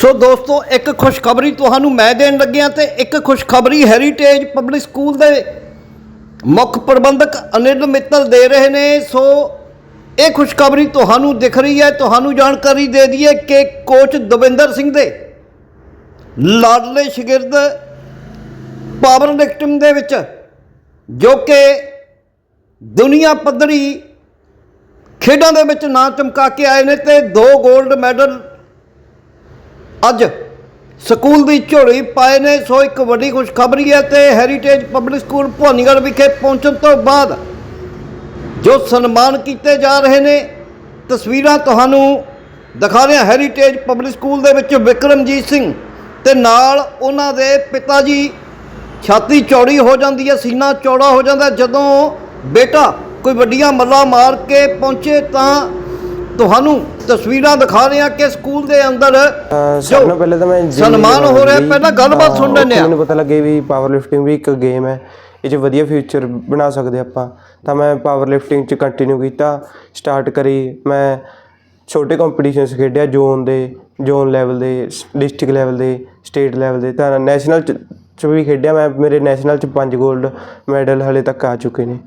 ਸੋ ਦੋਸਤੋ, ਇੱਕ ਖੁਸ਼ਖਬਰੀ ਤੁਹਾਨੂੰ ਮੈਂ ਦੇਣ ਲੱਗਿਆ ਤੇ ਇੱਕ ਖੁਸ਼ਖਬਰੀ ਹੈਰੀਟੇਜ ਪਬਲਿਕ ਸਕੂਲ ਦੇ ਮੁੱਖ ਪ੍ਰਬੰਧਕ ਅਨਿਲ ਮਿੱਤਲ ਦੇ ਰਹੇ ਨੇ। ਸੋ ਇਹ ਖੁਸ਼ਖਬਰੀ ਤੁਹਾਨੂੰ ਦਿਖ ਰਹੀ ਹੈ, ਤੁਹਾਨੂੰ ਜਾਣਕਾਰੀ ਦੇ ਦਈਏ ਕਿ ਕੋਚ ਦਵਿੰਦਰ ਸਿੰਘ ਦੇ ਲਾਡਲੇ ਸ਼ਾਗਿਰਦ ਪਾਵਰ ਲਿਫਟਿੰਗ ਦੇ ਵਿੱਚ ਜੋ ਕਿ ਦੁਨੀਆ ਪੱਧਰੀ ਖੇਡਾਂ ਦੇ ਵਿੱਚ ਨਾਂ ਚਮਕਾ ਕੇ ਆਏ ਨੇ ਤੇ ਦੋ 골ਡ ਮੈਡਲ ਅੱਜ ਸਕੂਲ ਦੀ ਝੋਲੀ ਪਾਏ ਨੇ, ਸੋ ਇੱਕ ਵੱਡੀ ਖੁਸ਼ਖਬਰੀ ਹੈ ਤੇ ਹੈਰੀਟੇਜ ਪਬਲਿਕ ਸਕੂਲ ਭਵਾਨੀਗੜ੍ਹ ਵਿਖੇ ਪਹੁੰਚਣ ਤੋਂ ਬਾਅਦ ਜੋ ਸਨਮਾਨ ਕੀਤੇ ਜਾ ਰਹੇ ਨੇ, ਤਸਵੀਰਾਂ ਤੁਹਾਨੂੰ ਦਿਖਾ ਰਿਹਾ ਹੈਰੀਟੇਜ ਪਬਲਿਕ ਸਕੂਲ ਦੇ ਵਿੱਚ ਵਿਕਰਮਜੀਤ ਸਿੰਘ ਤੇ ਨਾਲ ਉਹਨਾਂ ਦੇ ਪਿਤਾ ਜੀ, ਛਾਤੀ ਚੌੜੀ ਹੋ ਜਾਂਦੀ ਹੈ, ਸੀਨਾ ਚੌੜਾ ਹੋ ਜਾਂਦਾ ਜਦੋਂ ਬੇਟਾ ਕੋਈ ਵੱਡੀਆਂ ਮੱਲਾਂ ਮਾਰ ਕੇ ਪਹੁੰਚੇ ਤਾਂ ਤੁਹਾਨੂੰ ਤਸਵੀਰਾਂ ਦਿਖਾ ਰਹੇ ਹਾਂ ਕਿ ਸਕੂਲ ਦੇ ਅੰਦਰ ਸਭ ਤੋਂ ਪਹਿਲੇ ਤਾਂ ਮੈਂ ਸਨਮਾਨ ਹੋ ਰਿਹਾ। ਪਹਿਲਾਂ ਗੱਲਬਾਤ ਸੁਣ ਲੈਂਦੇ ਹਾਂ। ਮੈਨੂੰ ਪਤਾ ਲੱਗੇ ਵੀ ਪਾਵਰ ਲਿਫਟਿੰਗ ਵੀ ਇੱਕ ਗੇਮ ਹੈ। ਇਹ 'ਚ ਵਧੀਆ ਫਿਊਚਰ ਬਣਾ ਸਕਦੇ ਆਪਾਂ। ਤਾਂ ਮੈਂ ਪਾਵਰ ਲਿਫਟਿੰਗ 'ਚ ਕੰਟੀਨਿਊ ਕੀਤਾ ਸਟਾਰਟ ਕਰੀ। ਮੈਂ ਛੋਟੇ ਕੰਪੀਟੀਸ਼ਨਸ ਖੇਡਿਆ ਜ਼ੋਨ ਦੇ ਜ਼ੋਨ ਲੈਵਲ ਦੇ ਡਿਸਟ੍ਰਿਕਟ ਲੈਵਲ ਦੇ ਸਟੇਟ ਲੈਵਲ ਦੇ। ਤਾਂ ਨੈਸ਼ਨਲ 'ਚ ਵੀ ਖੇਡਿਆ ਮੈਂ। ਮੇਰੇ ਨੈਸ਼ਨਲ 'ਚ 5 골ਡ ਮੈਡਲ ਹਲੇ ਤੱਕ ਆ ਚੁੱਕੇ ਨੇ।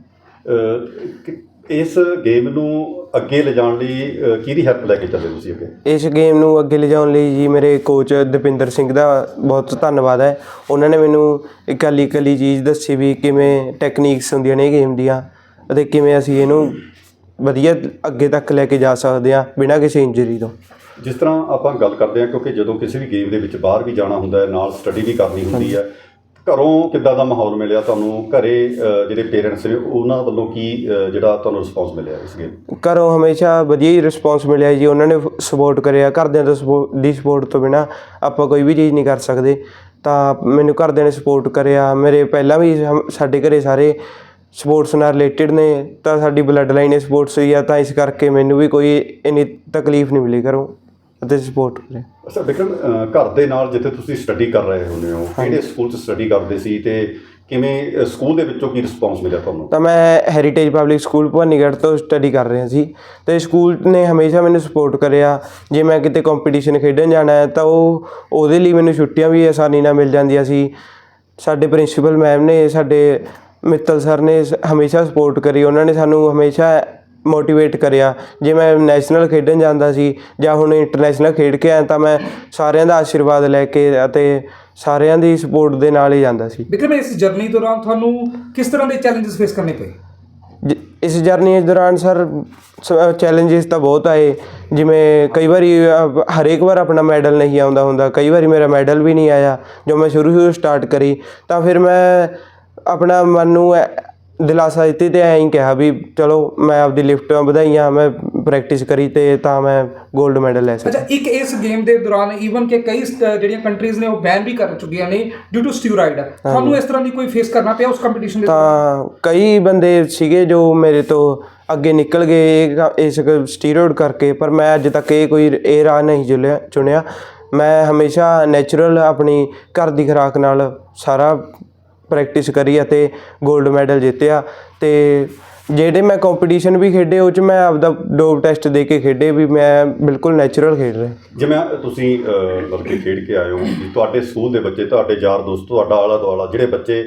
ਇਸ ਗੇਮ ਨੂੰ ਅੱਗੇ ਲਿਜਾਣ ਲਈ ਅਹ ਕਿਹਦੀ ਹੈਲਪ ਲੈ ਕੇ ਚੱਲੇ ਤੁਸੀਂ ਅੱਗੇ? ਇਸ ਗੇਮ ਨੂੰ ਅੱਗੇ ਲਿਜਾਉਣ ਲਈ ਜੀ ਮੇਰੇ ਕੋਚ ਦਪਿੰਦਰ ਸਿੰਘ ਦਾ ਬਹੁਤ ਧੰਨਵਾਦ ਹੈ। ਉਹਨਾਂ ਨੇ ਮੈਨੂੰ ਇਕੱਲੀ ਇਕੱਲੀ ਚੀਜ਼ ਦੱਸੀ ਵੀ ਕਿਵੇਂ ਟੈਕਨੀਕਸ ਹੁੰਦੀਆਂ ਨੇ ਗੇਮ ਦੀਆਂ ਅਤੇ ਕਿਵੇਂ ਅਸੀਂ ਇਹਨੂੰ ਵਧੀਆ ਅੱਗੇ ਤੱਕ ਲੈ ਕੇ ਜਾ ਸਕਦੇ ਹਾਂ ਬਿਨਾਂ ਕਿਸੇ ਇੰਜਰੀ ਤੋਂ। ਜਿਸ ਤਰ੍ਹਾਂ ਆਪਾਂ ਗੱਲ ਕਰਦੇ ਹਾਂ ਕਿਉਂਕਿ ਜਦੋਂ ਕਿਸੇ ਵੀ ਗੇਮ ਦੇ ਵਿੱਚ ਬਾਹਰ ਵੀ ਜਾਣਾ ਹੁੰਦਾ ਹੈ ਨਾਲ ਸਟੱਡੀ ਵੀ ਕਰਨੀ ਹੁੰਦੀ ਹੈ ਘਰੋਂ ਕਿੱਦਾਂ ਦਾ ਮਾਹੌਲ ਮਿਲਿਆ ਤੁਹਾਨੂੰ? ਘਰੇ ਜਿਹੜੇ ਪੇਰੈਂਟਸ ਨੇ, ਉਹਨਾਂ ਵੱਲੋਂ ਕੀ ਜਿਹੜਾ ਤੁਹਾਨੂੰ ਰਿਸਪੌਂਸ ਮਿਲਿਆ ਇਸ ਗੇਮ ਘਰੋਂ ਹਮੇਸ਼ਾ ਵਧੀਆ ਹੀ ਰਿਸਪੌਂਸ ਮਿਲਿਆ ਜੀ। ਉਹਨਾਂ ਨੇ ਸਪੋਰਟ ਕਰਿਆ। ਘਰਦਿਆਂ ਤੋਂ support- ਦੀ ਸਪੋਰਟ ਤੋਂ ਬਿਨਾ ਆਪਾਂ ਕੋਈ ਵੀ ਚੀਜ਼ ਨਹੀਂ ਕਰ ਸਕਦੇ। ਤਾਂ ਮੈਨੂੰ ਘਰਦਿਆਂ ਨੇ ਸਪੋਰਟ ਕਰਿਆ। ਮੇਰੇ ਪਹਿਲਾਂ ਵੀ ਸਾਡੇ ਘਰੇ ਸਾਰੇ ਸਪੋਰਟਸ ਨਾਲ ਰਿਲੇਟਡ ਨੇ। ਤਾਂ ਸਾਡੀ ਬਲੱਡ ਲਾਈਨ ਹੈ ਸਪੋਰਟਸ ਹੀ ਆ। ਤਾਂ ਇਸ ਕਰਕੇ ਮੈਨੂੰ ਵੀ ਕੋਈ ਇੰਨੀ ਤਕਲੀਫ ਨਹੀਂ ਮਿਲੀ ਘਰੋਂ। ਅਤੇ ਸਪੋਰਟ ਕਰਿਆ ਅੱਛਾ ਵਿਕਰਮ ਅਹ ਘਰ ਦੇ ਨਾਲ ਜਿੱਥੇ ਤੁਸੀਂ ਸਟੱਡੀ ਕਰ ਰਹੇ ਹੁੰਦੇ ਹੋ ਕਿਹੜੇ ਸਕੂਲ 'ਚ ਸਟੱਡੀ ਕਰਦੇ ਸੀ ਤੇ ਕਿਵੇਂ ਅਹ ਸਕੂਲ ਦੇ ਵਿੱਚੋਂ ਕੀ ਰਿਸਪੌਂਸ ਮਿਲਿਆ ਤੁਹਾਨੂੰ? ਤਾਂ ਮੈਂ ਹੈਰੀਟੇਜ ਪਬਲਿਕ ਸਕੂਲ ਭਵਾਨੀਗੜ੍ਹ ਤੋਂ ਸਟੱਡੀ ਕਰ ਰਿਹਾ ਸੀ ਤੇ ਸਕੂਲ ਨੇ ਹਮੇਸ਼ਾ ਮੈਨੂੰ ਸਪੋਰਟ ਕਰਿਆ। ਜੇ ਮੈਂ ਕਿਤੇ ਕੰਪੀਟੀਸ਼ਨ ਖੇਡਣ ਜਾਣਾ ਹੈ ਤਾਂ ਉਹ ਉਹਦੇ ਲਈ ਮੈਨੂੰ ਛੁੱਟੀਆਂ ਵੀ ਆਸਾਨੀ ਨਾਲ ਮਿਲ ਜਾਂਦੀਆਂ ਸੀ। ਸਾਡੇ ਪ੍ਰਿੰਸੀਪਲ ਮੈਮ ਨੇ ਸਾਡੇ ਮਿੱਤਲ ਸਰ ਨੇ ਸ- ਹਮੇਸ਼ਾ ਸਪੋਰਟ ਕਰੀ। ਉਹਨਾਂ ਨੇ ਸਾਨੂੰ ਹਮੇਸ਼ਾ ਮੋਟੀਵੇਟ ਕਰਿਆ। ਜੇ ਮੈਂ ਨੈਸ਼ਨਲ ਖੇਡਣ ਜਾਂਦਾ ਸੀ ਜਾਂ ਹੁਣ ਇੰਟਰਨੈਸ਼ਨਲ ਖੇਡ ਕੇ ਆਇਆ ਤਾਂ ਮੈਂ ਸਾਰਿਆਂ ਦਾ ਆਸ਼ੀਰਵਾਦ ਲੈ ਕੇ ਅਤੇ ਸਾਰਿਆਂ ਦੀ ਸਪੋਰਟ ਦੇ ਨਾਲ ਹੀ ਜਾਂਦਾ ਸੀ। ਵਿਕਰਮ ਇਸ ਜਰਨੀ ਦੌਰਾਨ ਤੁਹਾਨੂੰ ਕਿਸ ਤਰ੍ਹਾਂ ਦੇ ਚੈਲੰਜਸ ਫੇਸ ਕਰਨੇ ਪਏ? ਜ- ਇਸ ਜਰਨੀ ਦੌਰਾਨ ਸਰ ਚੈਲੰਜਸ ਤਾਂ ਬਹੁਤ ਆਏ। ਜਿਵੇਂ ਕਈ ਵਾਰੀ ਹਰੇਕ ਵਾਰ ਆਪਣਾ ਮੈਡਲ ਨਹੀਂ ਆਉਂਦਾ ਹੁੰਦਾ। ਕਈ ਵਾਰੀ ਮੇਰਾ ਮੈਡਲ ਵੀ ਨਹੀਂ ਆਇਆ। ਜੋ ਮੈਂ ਸ਼ੁਰੂ ਸ਼ੁਰੂ ਸਟਾਰਟ ਕਰੀ ਤਾਂ ਫਿਰ ਮੈਂ ਆਪਣਾ ਮਨ ਨੂੰ ਐ- ਦਿਲਾਸਾ ਦਿੱਤੀ ਤੇ ਐਂ ਹੀ ਕਿਹਾ ਵੀ ਚਲੋ ਮੈਂ ਆਪਦੀ ਲਿਫਟਾਂ ਵਧਾਈਆਂ ਮੈਂ ਪ੍ਰੈਕਟਿਸ ਕਰੀ ਤੇ ਤਾਂ ਮੈਂ 골ਡ ਮੈਡਲ ਲੈ ਸਕਿਆ। ਅੱਛਾ ਇੱਕ ਇਸ ਗੇਮ ਦੇ ਦੌਰਾਨ ਈਵਨ ਕਿ ਕਈ ਸ- ਜਿਹੜੀਆਂ ਕੰਟਰੀਜ਼ ਨੇ ਉਹ ਬੈਨ ਵੀ ਕਰ ਚੁੱਕੀਆਂ ਨੇ ਡਿਊ ਟੂ ਸਟੀਰੋਇਡ ਤੁਹਾਨੂੰ ਇਸ ਤਰ੍ਹਾਂ ਦੀ ਕੋਈ ਫੇਸ ਕਰਨਾ ਪਿਆ ਉਸ ਕੰਪੀਟੀਸ਼ਨ ਦੇ? ਤਾਂ ਕਈ ਬੰਦੇ ਸੀਗੇ ਜੋ ਮੇਰੇ ਤੋਂ ਅੱਗੇ ਨਿਕਲ ਗਏ ਇਹ ਕ- ਇਸ ਸਟੀਰੋਇਡ ਕਰਕੇ ਪਰ ਮੈਂ ਅੱਜ ਤੱਕ ਇਹ ਕੋਈ ਇਹ ਰਾਹ ਨਹੀਂ ਚੁਣਿਆ ਚੁਣਿਆ। ਮੈਂ ਹਮੇਸ਼ਾ ਨੈਚੁਰਲ ਆਪਣੀ ਘਰ ਦੀ ਖੁਰਾਕ ਨਾਲ ਸਾਰਾ ਪ੍ਰੈਕਟਿਸ ਕਰੀ ਅਤੇ 골ਡ ਮੈਡਲ ਜਿੱਤਿਆ। ਤੇ ਜਿਹੜੇ ਮੈਂ ਕੰਪੀਟੀਸ਼ਨ ਵੀ ਖੇਡੇ, ਉਹ ਚ ਮੈਂ ਆਪਦਾ ਡੋਪ ਟੈਸਟ ਦੇ ਕੇ ਖੇਡੇ ਵੀ ਮੈਂ ਬਿਲਕੁਲ ਨੈਚੁਰਲ ਖੇਡ ਰਿਹਾ। ਜਿਵੇਂ ਤੁਸੀਂ ਮਤਲਬ ਕਿ ਖੇਡ ਕੇ ਆਏ ਹੋ ਤੁਹਾਡੇ ਸਕੂਲ ਦੇ ਬੱਚੇ, ਤੁਹਾਡੇ ਯਾਰ ਦੋਸਤ, ਤੁਹਾਡਾ ਆਲਾ ਦੁਆਲਾ, ਜਿਹੜੇ ਬੱਚੇ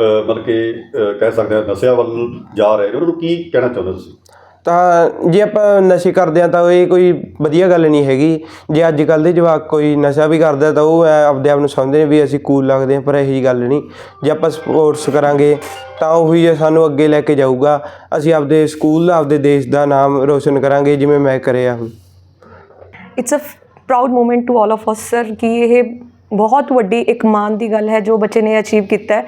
ਮਤਲਬ ਕਿ ਕਹਿ ਸਕਦੇ ਆ ਨਸ਼ਿਆਂ ਵੱਲ ਜਾ ਰਹੇ ਨੇ, ਉਹਨਾਂ ਨੂੰ ਕੀ ਕਹਿਣਾ ਚਾਹੁੰਦੇ ਤੁਸੀਂ? ਤਾਂ ਜੇ ਆਪਾਂ ਨਸ਼ੇ ਕਰਦੇ ਆ ਤਾਂ ਇਹ ਕੋਈ ਵਧੀਆ ਗੱਲ ਨਹੀਂ ਹੈਗੀ। ਜੇ ਅੱਜ ਕੱਲ੍ਹ ਦੇ ਜਵਾਕ ਕੋਈ ਨਸ਼ਾ ਵੀ ਕਰਦਾ ਤਾਂ ਉਹ ਐਂ ਆਪਦੇ ਆਪ ਨੂੰ ਸਮਝਦੇ ਨੇ ਵੀ ਅਸੀਂ ਕੂਲ ਲੱਗਦੇ ਹਾਂ, ਪਰ ਇਹੀ ਗੱਲ ਨਹੀਂ। ਜੇ ਆਪਾਂ ਸਪੋਰਟਸ ਕਰਾਂਗੇ ਤਾਂ ਉਹੀ ਹੈ ਸਾਨੂੰ ਅੱਗੇ ਲੈ ਕੇ ਜਾਊਗਾ। ਅਸੀਂ ਆਪਦੇ ਸਕੂਲ ਆਪਦੇ ਦੇਸ਼ ਦਾ ਨਾਮ ਰੋਸ਼ਨ ਕਰਾਂਗੇ, ਜਿਵੇਂ ਮੈਂ ਕਰਿਆ। ਹੁਣ it's a proud moment to all of us sir ਕਿ ਇਹ ਬਹੁਤ ਵੱਡੀ ਇੱਕ ਮਾਣ ਦੀ ਗੱਲ ਹੈ ਜੋ ਬੱਚੇ ਨੇ ਅਚੀਵ ਕੀਤਾ ਹੈ।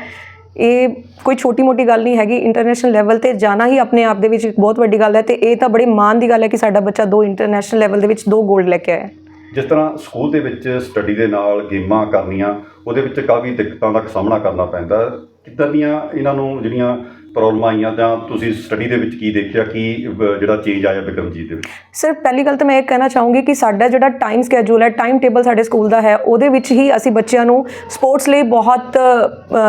ਇਹ ਕੋਈ ਛੋਟੀ ਮੋਟੀ ਗੱਲ ਨਹੀਂ ਹੈਗੀ ਇੰਟਰਨੈਸ਼ਨਲ ਲੈਵਲ ਤੇ ਜਾਣਾ ਹੀ ਆਪਣੇ ਆਪ ਦੇ ਵਿੱਚ ਇੱਕ ਬਹੁਤ ਵੱਡੀ ਗੱਲ ਹੈ ਤੇ ਇਹ ਤਾਂ ਬੜੇ ਮਾਣ ਦੀ ਗੱਲ ਹੈ ਕਿ ਸਾਡਾ ਬੱਚਾ ਦੋ ਇੰਟਰਨੈਸ਼ਨਲ ਲੈਵਲ ਦੇ ਵਿੱਚ ਦੋ 골ਡ ਲੈ ਕੇ ਆਇਆ ਜਿਸ ਤਰ੍ਹਾਂ ਸਕੂਲ ਦੇ ਵਿੱਚ ਸਟੱਡੀ ਦੇ ਨਾਲ ਗੇਮਾਂ ਕਰਨੀਆਂ, ਉਹਦੇ ਵਿੱਚ ਕਾਫੀ ਦਿੱਕਤਾਂ ਦਾ ਸਾਹਮਣਾ ਕਰਨਾ ਪੈਂਦਾ ਕਿੱਦਾਂ ਦੀਆਂ ਇਹਨਾਂ ਨੂੰ ਜਿਹੜੀਆਂ ਪ੍ਰੋਬਲਮ ਆਈਆਂ ਜਾਂ ਤੁਸੀਂ ਸਟੱਡੀ ਦੇ ਵਿੱਚ ਕੀ ਦੇਖਿਆ, ਕੀ ਜਿਹੜਾ ਚੇਂਜ ਆਇਆ ਬਿਕਰਮਜੀਤ ਦੇ ਵਿੱਚ? ਸਰ ਪਹਿਲੀ ਗੱਲ ਤਾਂ ਮੈਂ ਇਹ ਕਹਿਣਾ ਚਾਹੂੰਗੀ ਕਿ ਸਾਡਾ ਜਿਹੜਾ ਟਾਈਮ ਸਕੇਜੂਲ ਹੈ ਟਾਈਮ ਟੇਬਲ ਸਾਡੇ ਸਕੂਲ ਦਾ ਹੈ, ਉਹਦੇ ਵਿੱਚ ਹੀ ਅਸੀਂ ਬੱਚਿਆਂ ਨੂੰ ਸਪੋਰਟਸ ਲਈ ਬਹੁਤ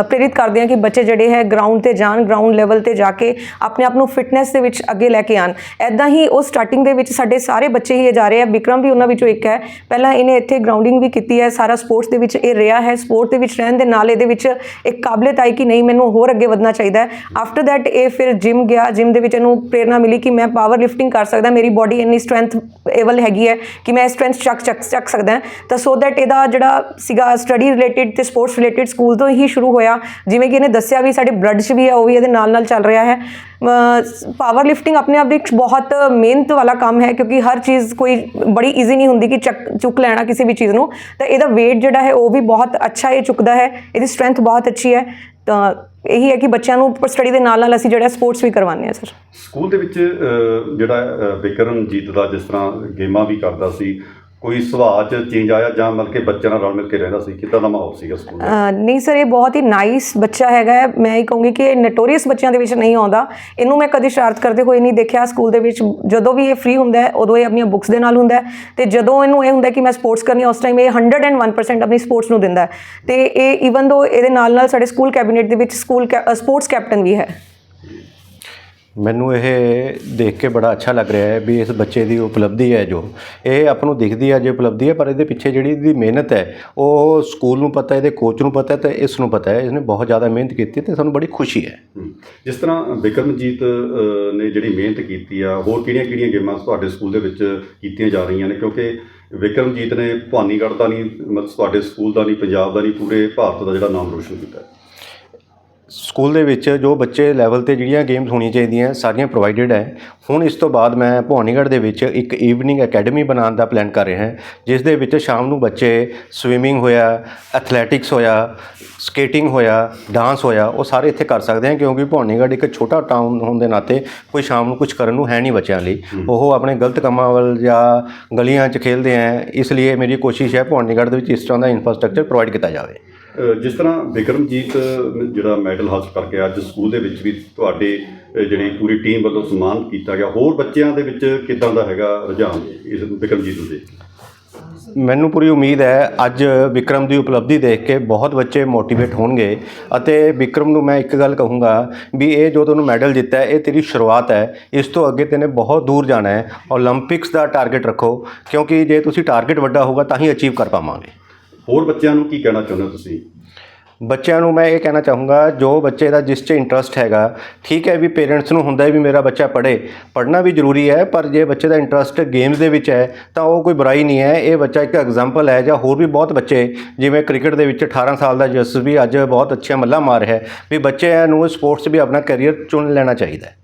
ਪ੍ਰੇਰਿਤ ਕਰਦੇ ਹਾਂ ਕਿ ਬੱਚੇ ਜਿਹੜੇ ਹੈ ਗਰਾਊਂਡ ਤੇ ਜਾਣ ਗਰਾਊਂਡ ਲੈਵਲ ਤੇ ਜਾ ਕੇ ਆਪਣੇ ਆਪ ਨੂੰ ਫਿਟਨੈਸ ਦੇ ਵਿੱਚ ਅੱਗੇ ਲੈ ਕੇ ਆਣ ਐਦਾਂ ਹੀ ਉਹ ਸਟਾਰਟਿੰਗ ਦੇ ਵਿੱਚ ਸਾਡੇ ਸਾਰੇ ਬੱਚੇ ਹੀ ਇਹ ਜਾ ਰਹੇ ਆ ਵਿਕਰਮ ਵੀ ਉਹਨਾਂ ਵਿੱਚੋਂ ਇੱਕ ਹੈ। ਪਹਿਲਾਂ ਇਹਨੇ ਇੱਥੇ ਗਰਾਊਂਡਿੰਗ ਵੀ ਕੀਤੀ ਹੈ, ਸਾਰਾ ਸਪੋਰਟਸ ਦੇ ਵਿੱਚ ਇਹ ਰਿਹਾ ਹੈ ਸਪੋਰਟ ਦੇ ਵਿੱਚ ਰਹਿਣ ਦੇ ਨਾਲ ਇਹਦੇ ਵਿੱਚ ਇੱਕ ਕਾਬਲੀਅਤ ਆਈ ਕਿ ਨਹੀਂ, ਮੈਨੂੰ ਹੋਰ ਅੱਗੇ ਵਧਣਾ ਚਾਹੀਦਾ ਹੈ। ਆਫਟਰ ਦੈਟ ਇਹ ਫਿਰ ਜਿਮ ਗਿਆ। ਜਿਮ ਦੇ ਵਿੱਚ ਇਹਨੂੰ ਪ੍ਰੇਰਣਾ ਮਿਲੀ ਕਿ ਮੈਂ ਪਾਵਰ ਲਿਫਟਿੰਗ ਕਰ ਸਕਦਾ, ਮੇਰੀ ਬਾਡੀ ਇੰਨੀ ਸਟਰੈਂਥ ਏਵਲ ਹੈਗੀ ਹੈ ਕਿ ਮੈਂ ਸਟਰੈਂਥ ਚੱਕ ਚੱਕ ਚੱਕ ਸਕਦਾ। ਤਾਂ ਸੋ ਦੈਟ ਇਹਦਾ ਜਿਹੜਾ ਸੀਗਾ ਸਟੱਡੀ ਰਿਲੇਟਡ ਤੇ ਸਪੋਰਟਸ ਰਿਲੇਟਡ ਸਕੂਲ ਤੋਂ ਹੀ ਸ਼ੁਰੂ ਹੋਇਆ। ਜਿਵੇਂ ਕਿ ਇਹਨੇ ਦੱਸਿਆ ਵੀ ਸਾਡੇ ਬਲੱਡ 'ਚ ਵੀ ਹੈ, ਉਹ ਵੀ ਇਹਦੇ ਨਾਲ ਨਾਲ ਚੱਲ ਰਿਹਾ ਹੈ। ਪਾਵਰ ਲਿਫਟਿੰਗ ਆਪਣੇ ਆਪ ਦੇ ਬਹੁਤ ਮਿਹਨਤ ਵਾਲਾ ਕੰਮ ਹੈ, ਕਿਉਂਕਿ ਹਰ ਚੀਜ਼ ਕੋਈ ਬੜੀ ਈਜ਼ੀ ਨਹੀਂ ਹੁੰਦੀ ਕਿ ਚੱਕ, ਚੁੱਕ ਲੈਣਾ ਕਿਸੇ ਵੀ ਚੀਜ਼ ਨੂੰ। ਤਾਂ ਇਹਦਾ weight ਜਿਹੜਾ ਹੈ, ਉਹ ਵੀ ਬਹੁਤ ਅੱਛਾ ਇਹ ਚੁੱਕਦਾ ਹੈ। ਇਹਦੀ ਸਟਰੈਂਥ ਬਹੁਤ ਅੱਛੀ ਹੈ। ਤਾਂ ਇਹੀ ਹੈ ਕਿ ਬੱਚਿਆਂ ਨੂੰ ਸਟੱਡੀ ਦੇ ਨਾਲ ਨਾਲ ਅਸੀਂ ਜਿਹੜਾ ਸਪੋਰਟਸ ਵੀ ਕਰਵਾਉਂਦੇ ਹਾਂ ਸਰ ਸਕੂਲ ਦੇ ਵਿੱਚ ਅਹ, ਜਿਹੜਾ ਅਹ, ਬਿਕਰਮਜੀਤ ਦਾ ਜਿਸ ਤਰ੍ਹਾਂ ਗੇਮਾਂ ਵੀ ਕਰਦਾ ਸੀ ਕੋਈ ਸੁਭਾਅ 'ਚ ਚੇਂਜ ਆਇਆ ਜਾਂ ਮਤਲਬ ਕਿ ਬੱਚਿਆਂ ਨਾਲ ਰਲ ਮਿਲ ਕੇ ਰਹਿੰਦਾ ਸੀ? ਕਿੱਦਾਂ ਦਾ ਮਾਹੌਲ ਸੀਗਾ ਸਕੂਲ ਦਾ? ਅਹ ਨਹੀਂ ਸਰ ਇਹ ਬਹੁਤ ਹੀ ਨਾਈਸ ਬੱਚਾ ਹੈਗਾ ਹੈ। ਮੈਂ ਇਹ ਕਹੂੰਗੀ ਕਿ ਇਹ ਨਟੋਰੀਅਸ ਬੱਚਿਆਂ ਦੇ ਵਿੱਚ ਨਹੀਂ ਆਉਂਦਾ। ਇਹਨੂੰ ਮੈਂ ਕਦੀ ਸ਼ਰਾਰਤ ਕਰਦੇ ਹੋਏ ਨਹੀਂ ਦੇਖਿਆ। ਸਕੂਲ ਦੇ ਵਿੱਚ ਜਦੋਂ ਵੀ ਇਹ ਫ੍ਰੀ ਹੁੰਦਾ ਹੈ ਉਦੋਂ ਇਹ ਆਪਣੀਆਂ ਬੁੱਕਸ ਦੇ ਨਾਲ ਹੁੰਦਾ ਹੈ। ਤੇ ਜਦੋਂ ਇਹਨੂੰ ਇਹ ਹੁੰਦਾ ਕਿ ਮੈਂ ਸਪੋਰਟਸ ਕਰਨੀ ਹੈ, ਉਸ ਟਾਈਮ ਇਹ 101% ਆਪਣੀ ਸਪੋਰਟਸ ਨੂੰ ਦਿੰਦਾ ਹੈ। ਤੇ ਇਹ ਈਵਨ ਦੋ ਇਹਦੇ ਨਾਲ ਨਾਲ ਸਾਡੇ ਸਕੂਲ ਕੈਬਨਿਟ ਦੇ ਵਿੱਚ ਸਕੂਲ ਸਪੋਰਟਸ ਕੈਪਟਨ ਵੀ ਹੈ। ਮੈਨੂੰ ਇਹ ਦੇਖ ਕੇ ਬੜਾ ਅੱਛਾ ਲੱਗ ਰਿਹਾ ਹੈ ਵੀ ਇਸ ਬੱਚੇ ਦੀ ਉਪਲਬਧੀ ਹੈ ਜੋ। ਇਹ ਆਪ ਨੂੰ ਦਿਖਦੀ ਹੈ ਜੇ ਉਪਲਬਧੀ ਹੈ, ਪਰ ਇਹਦੇ ਪਿੱਛੇ ਜਿਹੜੀ ਇਹਦੀ ਮਿਹਨਤ ਹੈ, ਉਹ ਸਕੂਲ ਨੂੰ ਪਤਾ, ਇਹਦੇ ਕੋਚ ਨੂੰ ਪਤਾ ਹੈ ਤੇ ਇਸ ਨੂੰ ਪਤਾ ਹੈ। ਇਸਨੇ ਬਹੁਤ ਜ਼ਿਆਦਾ ਮਿਹਨਤ ਕੀਤੀ ਤੇ ਸਾਨੂੰ ਬੜੀ ਖੁਸ਼ੀ ਹੈ। ਜਿਸ ਤਰ੍ਹਾਂ ਬਿਕਰਮਜੀਤ ਨੇ ਜਿਹੜੀ ਮਿਹਨਤ ਕੀਤੀ ਆ, ਹੋਰ ਕਿਹੜੀਆਂ-ਕਿਹੜੀਆਂ ਗੇਮਾਂ ਤੁਹਾਡੇ ਸਕੂਲ ਦੇ ਵਿੱਚ ਕੀਤੀਆਂ ਜਾ ਰਹੀਆਂ ਨੇ? ਕਿਉਂਕਿ ਵਿਕਰਮਜੀਤ ਨੇ ਭਵਾਨੀਗੜ੍ਹ ਦਾ ਨਹੀਂ, ਮਤਲਬ ਤੁਹਾਡੇ ਸਕੂਲ ਦਾ ਨਹੀਂ, ਪੰਜਾਬ ਦਾ ਨਹੀਂ, ਪੂਰੇ ਭਾਰਤ ਦਾ ਜਿਹੜਾ ਨਾਮ ਰੋਸ਼ਨ ਕੀਤਾ। ਹੈ। ਸਕੂਲ ਦੇ ਵਿੱਚ ਜੋ ਬੱਚੇ ਲੈਵਲ ਤੇ ਜਿਹੜੀਆਂ ਗੇਮਸ ਹੋਣੀਆਂ ਚਾਹੀਦੀਆਂ ਸਾਰੀਆਂ ਪ੍ਰੋਵਾਈਡਡ ਹੈ। ਹੁਣ ਇਸ ਤੋਂ ਬਾਅਦ ਮੈਂ ਭਵਾਨੀਗੜ੍ਹ ਦੇ ਵਿੱਚ ਇੱਕ ਈਵਨਿੰਗ ਅਕੈਡਮੀ ਬਣਾਉਣ ਦਾ ਪਲਾਨ ਕਰ ਰਿਹਾ। ਹਾਂ ਜਿਸ ਦੇ ਵਿੱਚ ਸ਼ਾਮ ਨੂੰ ਬੱਚੇ ਸਵਿਮਿੰਗ ਹੋਇਆ ਐਥਲੈਟਿਕਸ ਹੋਇਆ ਸਕੇਟਿੰਗ ਹੋਇਆ ਡਾਂਸ ਹੋਇਆ ਉਹ ਸਾਰੇ ਇੱਥੇ ਕਰ ਸਕਦੇ ਹਨ ਕਿਉਂਕਿ ਭਵਾਨੀਗੜ੍ਹ ਇੱਕ ਛੋਟਾ ਟਾਊਨ ਹੋਣ ਦੇ ਨਾਤੇ ਕੋਈ ਸ਼ਾਮ ਨੂੰ ਕੁਝ ਕਰਨ ਨੂੰ ਹੈ ਨਹੀਂ ਬੱਚਿਆਂ ਲਈ। ਉਹ ਆਪਣੇ ਗਲਤ ਕੰਮਾਂ ਵੱਲ ਜਾਂ ਗਲੀਆਂ 'ਚ ਖੇਲਦੇ ਹੈ ਇਸ ਲਈ ਮੇਰੀ ਕੋਸ਼ਿਸ਼ ਹੈ ਭਵਾਨੀਗੜ੍ਹ ਦੇ ਵਿੱਚ ਇਸ ਤਰ੍ਹਾਂ ਦਾ ਇਨਫਰਾਸਟ੍ਰਕਚਰ ਪ੍ਰੋਵਾਈਡ ਕੀਤਾ ਜਾਵੇ। ਜਿਸ ਤਰ੍ਹਾਂ ਵਿਕਰਮਜੀਤ ਜਿਹੜਾ ਮੈਡਲ ਹਾਸਲ ਕਰਕੇ ਅੱਜ ਸਕੂਲ ਦੇ ਵਿੱਚ ਵੀ ਤੁਹਾਡੇ ਜਿਹੜੀ ਪੂਰੀ ਟੀਮ ਵੱਲੋਂ ਸਨਮਾਨ ਕੀਤਾ ਗਿਆ, ਹੋਰ ਬੱਚਿਆਂ ਦੇ ਵਿੱਚ ਕਿਦਾਂ ਦਾ ਹੈਗਾ ਰੁਝਾਨ ਇਸ ਵਿਕਰਮਜੀਤ ਨੂੰ ਦੇਖ ਮੈਨੂੰ ਪੂਰੀ ਉਮੀਦ ਹੈ, ਅੱਜ ਵਿਕਰਮ ਦੀ ਉਪਲਬਧੀ ਦੇਖ ਕੇ ਬਹੁਤ ਬੱਚੇ ਮੋਟੀਵੇਟ ਹੋਣਗੇ ਅਤੇ ਵਿਕਰਮ ਨੂੰ ਮੈਂ ਇੱਕ ਗੱਲ ਕਹੂੰਗਾ ਵੀ ਇਹ ਜੋ ਤੈਨੂੰ ਮੈਡਲ ਜਿੱਤਿਆ ਇਹ ਤੇਰੀ ਸ਼ੁਰੂਆਤ ਹੈ, ਇਸ ਤੋਂ ਅੱਗੇ ਤੈਨੇ ਬਹੁਤ ਦੂਰ ਜਾਣਾ ਹੈ 올림픽ਸ ਦਾ ਟਾਰਗੇਟ ਰੱਖੋ, ਕਿਉਂਕਿ ਜੇ ਤੁਸੀਂ ਟਾਰਗੇਟ ਵੱਡਾ ਹੋਊਗਾ ਤਾਂ ਹੀ ਅਚੀਵ ਕਰ ਪਾਵਾਂਗੇ। ਹੋਰ ਬੱਚਿਆਂ ਨੂੰ ਕੀ ਕਹਿਣਾ ਚਾਹੁੰਦੇ ਹੋ ਤੁਸੀਂ? ਬੱਚਿਆਂ ਨੂੰ ਮੈਂ ਇਹ ਕਹਿਣਾ ਚਾਹੂੰਗਾ, ਜੋ ਬੱਚੇ ਦਾ ਜਿਸ 'ਚ ਇੰਟਰਸਟ ਹੈਗਾ, ਠੀਕ ਹੈ ਵੀ ਪੇਰੈਂਟਸ ਨੂੰ ਹੁੰਦਾ ਹੈ ਵੀ ਮੇਰਾ ਬੱਚਾ ਪੜ੍ਹੇ, ਪੜ੍ਹਨਾ ਵੀ ਜ਼ਰੂਰੀ ਹੈ, ਪਰ ਜੇ ਬੱਚੇ ਦਾ ਇੰਟਰਸਟ ਗੇਮਸ ਦੇ ਵਿੱਚ ਹੈ, ਤਾਂ ਉਹ ਕੋਈ ਬੁਰਾਈ ਨਹੀਂ ਹੈ। ਇਹ ਬੱਚਾ ਇੱਕ ਐਗਜ਼ਾਮਪਲ ਹੈ ਜਾਂ ਹੋਰ ਵੀ ਬਹੁਤ ਬੱਚੇ, ਜਿਵੇਂ ਕ੍ਰਿਕਟ ਦੇ ਵਿੱਚ 18 ਸਾਲ ਦਾ ਜਸ ਵੀ ਅੱਜ ਬਹੁਤ ਅੱਛਾ ਮੱਲਾ ਮਾਰ ਰਿਹਾ ਹੈ, ਵੀ ਬੱਚਿਆਂ ਨੂੰ ਸਪੋਰਟਸ ਵੀ ਆਪਣਾ ਕੈਰੀਅਰ ਚੁਣ ਲੈਣਾ ਚਾਹੀਦਾ ਹੈ।